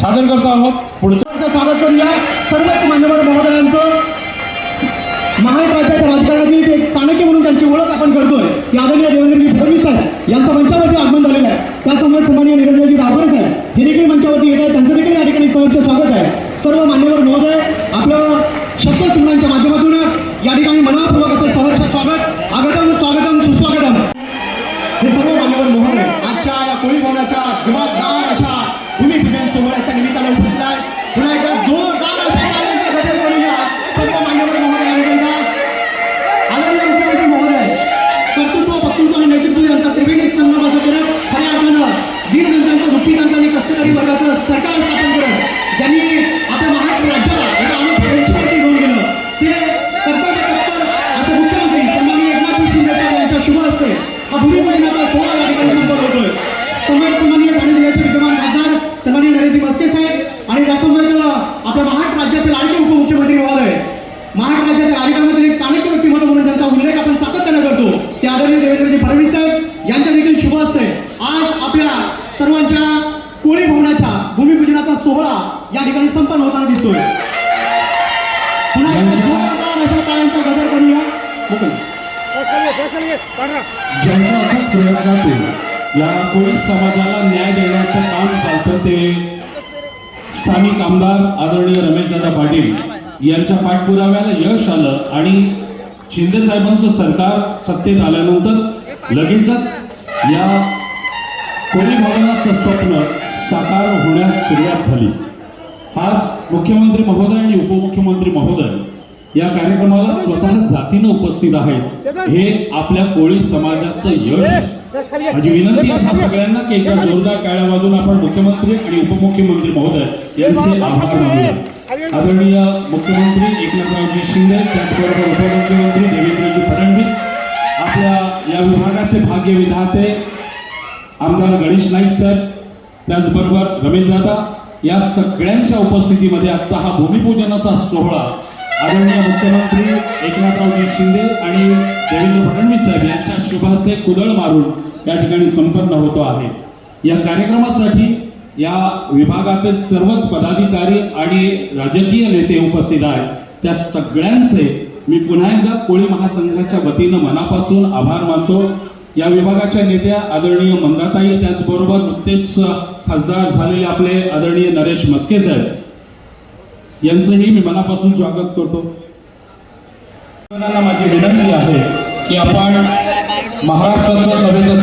सादर करतो आहोत. पुढचं स्वागत करूया. सर्वच मान्यवर महोदयांचं. महाराष्ट्राच्या राजकारणातील एक चाणक्य म्हणून त्यांची ओळख आपण करतोय. की आदरणीय देवेंद्रजी फडणवीस साहेब. यांचं मंचावरती आगमन झालेलं आहे. त्यासमोर सन्माननीय निरंजनजी डाबर साहेब. हे देखील मंचावरती येत आहेत. त्यांचं देखील या ठिकाणी सहर्ष स्वागत आहे. सर्व मान्यवर महोदय आपलं शब्दसिंहांच्या माध्यमातून या ठिकाणी मनापूर्वक असं सहर्ष स्वागत आगतम स्वागतम सुस्वागतम. हे सर्व मान्यवर महोदय आजच्या या कोळी भवनाच्या दिमागदार अशा ते आदरणीय देवेंद्रजी फडणवीस साहेब यांच्या देखील शुभ हस्ते आज आपल्या सर्वांच्या कोळी भवनाच्या भूमिपूजनाचा सोहळा या ठिकाणी संपन्न होताना दिसतोय. पुन्हा एकदा जोरदार अशा टाळ्यांचा गजर करूया मोकळं. ज्यांच्या अथक प्रयत्नातून या कोळी समाजाला न्याय देण्याचं काम चालतं ते स्थानिक आमदार आदरणीय रमेशदादा पाटील यांच्या पाठपुराव्याला यश आलं आणि शिंदे साहेबांचं सरकार सत्तेत आल्यानंतर लगेचच या कोळी भवनाचं स्वप्न साकार होण्यास सुरुवात झाली. आज मुख्यमंत्री महोदय आणि उपमुख्यमंत्री महोदय या कार्यक्रमाला स्वतः जातीनं उपस्थित आहेत. हे आपल्या कोळी समाजाचं यश माझी विनंती आहे सगळ्यांना की एकदा जोरदार काळ्या वाजून आपण मुख्यमंत्री आणि उपमुख्यमंत्री महोदय यांचे आभार मानूया. आदरणीय मुख्यमंत्री एकनाथरावजी शिंदे त्याचबरोबर उपमुख्यमंत्री देवेंद्रजी फडणवीस आपल्या या विभागाचे भाग्य विधाते आमदार गणेश नाईक सर त्याचबरोबर रमेशदादा या सगळ्यांच्या उपस्थितीमध्ये आजचा हा भूमिपूजनाचा सोहळा आदरणीय मुख्यमंत्री एकनाथरावजी शिंदे आणि देवेंद्र फडणवीस साहेब यांच्या शुभहस्ते कुदळ मारून या ठिकाणी संपन्न होतो आहे. या कार्यक्रमासाठी या विभागातील सर्वच पदाधिकारी आणि राजकीय नेते उपस्थित आहेत. त्या सगळ्यांचे मी पुन्हा एकदा कोळी महासंघाच्या वतीनं मनापासून आभार मानतो. या विभागाच्या नेत्या आदरणीय मंदाताई त्याचबरोबर नुकतेच खासदार झालेले आपले आदरणीय नरेश मस्के साहेब. यांचंही मी मनापासून स्वागत करतो. माझी विनंती आहे की आपण महाराष्ट्राचं नव्हे